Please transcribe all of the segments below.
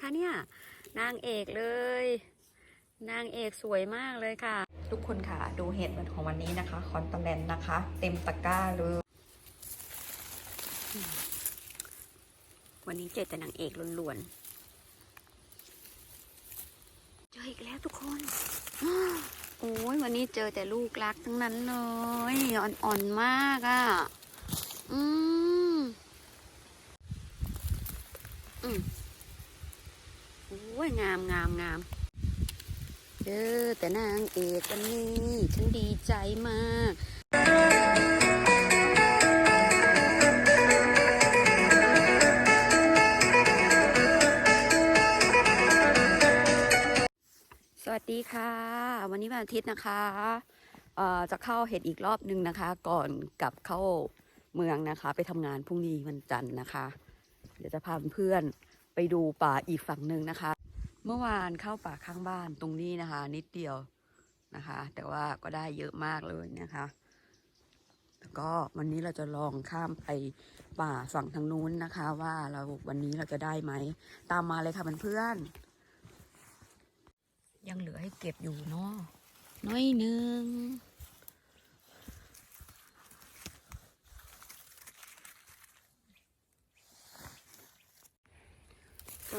คะเนี่ย นางเอกเลย นางเอกสวยมากเลยค่ะ ทุกคนค่ะ ดูเห็ดของวันนี้นะคะ คอนตาแลนนะคะ เต็มตะกร้าเลย วันนี้เจอแต่นางเอกล้วนๆ เจออีกแล้วทุกคนโอ้ยวันนี้เจอแต่ลูกรักทั้งนั้นเลย อ่อนๆมากอะ่ะ อืม อืมโอ้ ยงามงามงามเจอแต่นางเอกวันนี้ ฉันดีใจมากสวัสดีค่ะ วันนี้วันอาทิตย์นะคะเอ่อจะเข้าเห็ดอีกรอบหนึ่งนะคะ ก่อนกลับเข้าเมืองนะคะ ไปทำงานพรุ่งนี้วันจันทร์นะคะ เดี๋ยวจะพาเพื่อนไปดูป่าอีกฝั่งหนึ่งนะคะ เมื่อวานเข้าป่าข้างบ้านตรงนี้นะคะ นิดเดียวนะคะ แต่ว่าก็ได้เยอะมากเลยนะคะ แล้วก็วันนี้เราจะลองข้ามไปป่าฝั่งทางนู้นนะคะ ว่าเราวันนี้เราจะได้ไหม ตามมาเลยค่ะเพื่อนๆยังเหลือให้เก็บอยู่เนาะน้อยหนึ่ง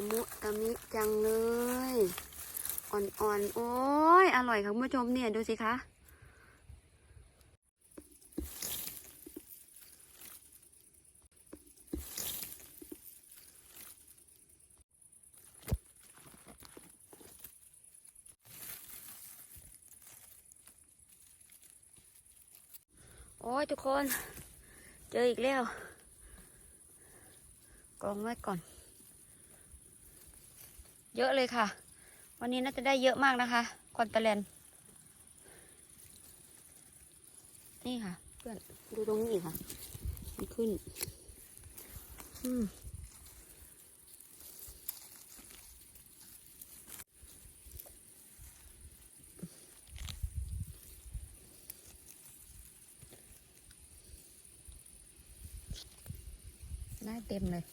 มุตะมิจังเลย อ่อนๆ โอ้ย อร่อยค่ะคุณผู้ชมเนี่ย ดูสิคะโอ้ยทุกคน เจออีกแล้ว กองไว้ก่อน เยอะเลยค่ะ วันนี้น่าจะได้เยอะมากนะคะคอนตาแลนนี่ค่ะ เพื่อนดูตรงนี้อีกค่ะ มันขึ้น อืมได้เต็มเลย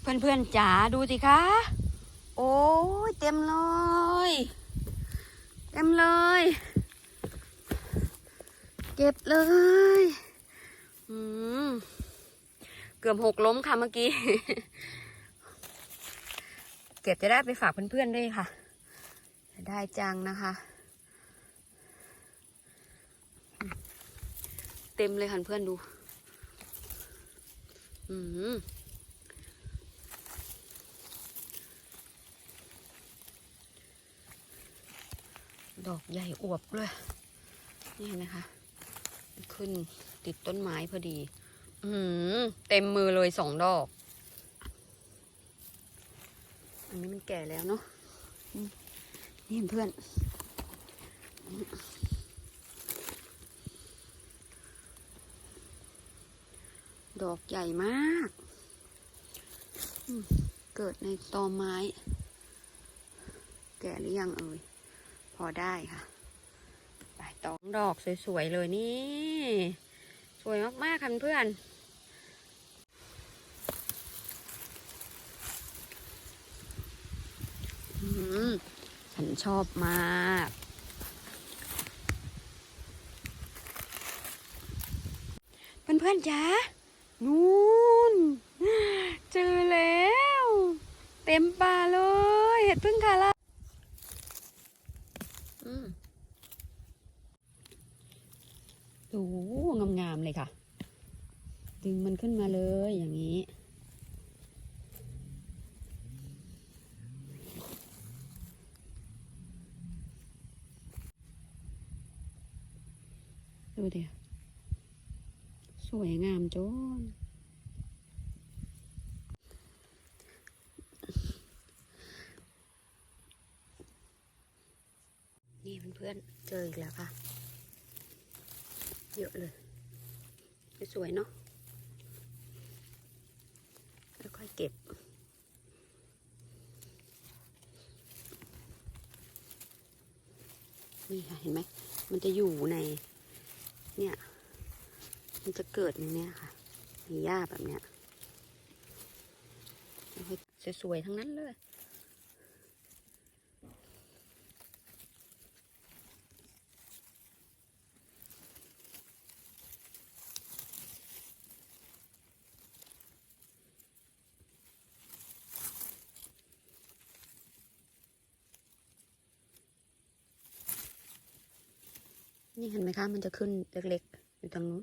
เพื่อนๆจ๋าดูสิคะ โอ้ยเต็มเลย เต็มเลย เก็บเลยอืมเกือบหกล้มค่ะเมื่อกี้ เก็บจะได้ไปฝากเพื่อนๆด้วยค่ะ ได้จังนะคะ เต็มเลยค่ะเพื่อนดู อืม ดอกใหญ่อวบเลยนี่เห็นไหมคะ ขึ้นติดต้นไม้พอดี อืมเต็มมือเลยสองดอก อันนี้มันแก่แล้วเนาะ นี่เพื่อนดอกใหญ่มาก เกิดในตอไม้ แก่หรือยังเอ่ย พอได้ค่ะไปตองดอกสวยๆเลยนี่ สวยมากๆค่ะเพื่อนอืมฉันชอบมากเพื่อนๆจ้านู่น เจอแล้ว เต็มป่าเลย เห็ดพึ่งคาราอืม โอ้โหงามๆเลยค่ะ ดึงมันขึ้นมาเลยอย่างนี้ ดูเดี๋ยวสวยงามจนนี่เพื่อนๆเจออีกแล้วค่ะ เยอะเลยสวยเนาะค่อยๆเก็บ นี่ค่ะ เห็นไหม มันจะอยู่ใน เนี่ย มันจะเกิดในเนี้ยค่ะในหญ้าแบบเนี้ยสวยๆทั้งนั้นเลย นี่เห็นไหมคะ มันจะขึ้นเล็กๆ อยู่ทางนู้น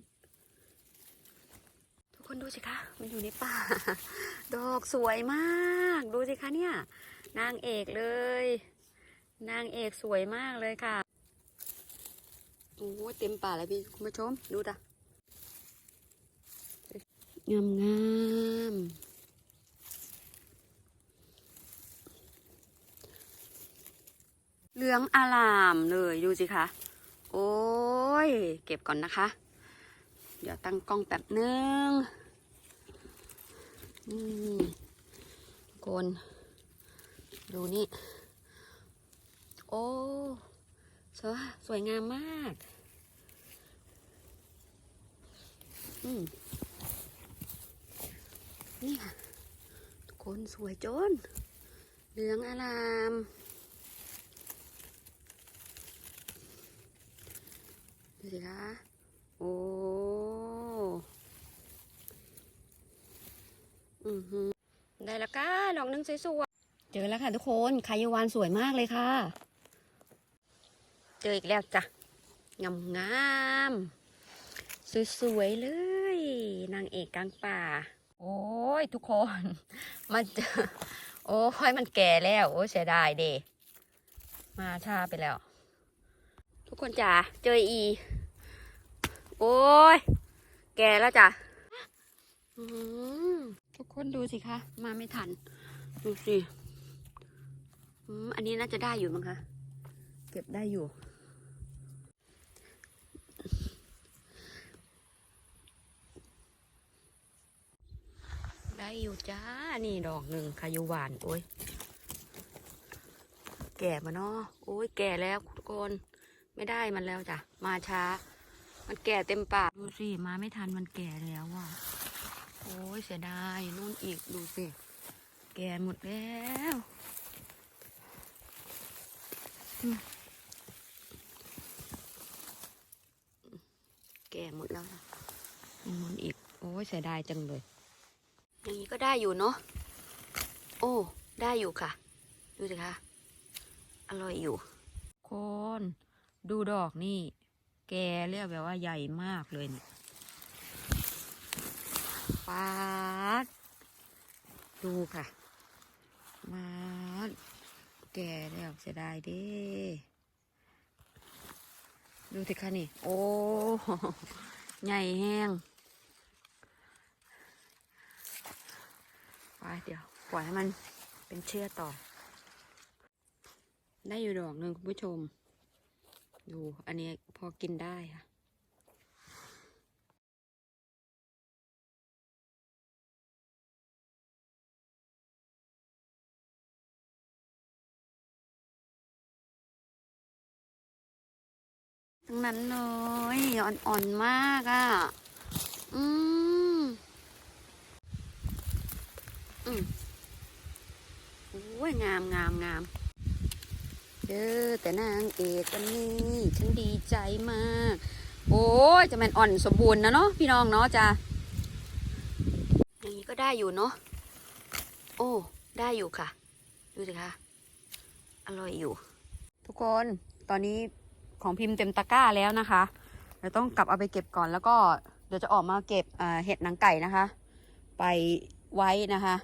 ทุกคนดูสิคะ มันอยู่ในป่า ดอกสวยมาก ดูสิคะเนี่ย นางเอกเลย นางเอกสวยมากเลยค่ะ โอ้เต็มป่าเลยพี่คุณผู้ชม ดูจ้ะงามงามเหลืองอลามเลยดูสิคะ โอ้ย เก็บก่อนนะคะ เดี๋ยวตั้งกล้องแป๊บนึงนี่ทุกนดูนี่ โอ้สวยสวยงามมาก อืมนี่ค่ะ ทุกคนสวยจนเหลืองอาราม ดูสิคะโอ้อือหือได้แล้วก้าดอกหนึงสวยๆเจอแล้วค่ะทุกคนคายาวานสวยมากเลยค่ะ เจออีกแล้วจ้ะงามงามๆสวยๆเลย นางเอกกลางป่า โอ้ยทุกคนมันเจอโอ้ยมันแก่แล้ว โอ้ยเสียดายเดมาช้าไปแล้ว ทุกคนจ๋าเจออี โอ้ย แก่แล้วจ้ะทุกคนดูสิคะ มาไม่ทัน ดูสิอันนี้น่าจะได้อยู่มั้งคะ เก็บได้อยู่ ได้อยู่จ้า นี่ดอกหนึ่งคายุหวาน โอ้ย แก่มาเนาะโอ้ย แก่แล้วทุกคน ไม่ได้มันแล้วจ้ะ มาช้า มันแก่เต็มปากดูสิมาไม่ทันมันแก่แล้วอะโอ้ยเสียดายนู่นอีกดูสิ แก่หมดแล้วอืมแก่หมดแล้วค่ะนู่นอีก โอ้ยเสียดายจังเลยอย่างนี้ก็ได้อยู่เนาะโอ้ ได้อยู่ค่ะ ดูสิคะอร่อยอยู่ คน ดูดอกนี่ แกเรียกแบบว่าใหญ่มากเลยเนี่ยปาดดูค่ะ มาแกแล้วเสียดายด้ดูสิคะนี่ โอ้ ใหญ่แห้งไปเดี๋ยวปล่อยให้มันเป็นเชือกต่อ ได้อยู่ดอกหนึ่งคุณผู้ชม ดูอันนี้พอกินได้ค่ะ ทั้งนั้นเลย อ่อนๆมากอะ่ะ อืม อืมโอ้ยงามงามงาม เด้อแต่นางเอกวันนี้ฉันดีใจมาก โอ้ยจะมันอ่อนสมบูรณ์นะเนาะพี่น้องเนาะจ้ะอย่างนี้ก็ได้อยู่เนาะโอ้ได้อยู่ค่ะ ดูสิคะอร่อยอยู่ ทุกคนตอนนี้ของพิมพ์เต็มตะกร้าแล้วนะคะเราต้องกลับเอาไปเก็บก่อนแล้วก็เดี๋ยวจะออกมาเก็บเห็ดหนังไก่นะคะ ไปไว้นะคะ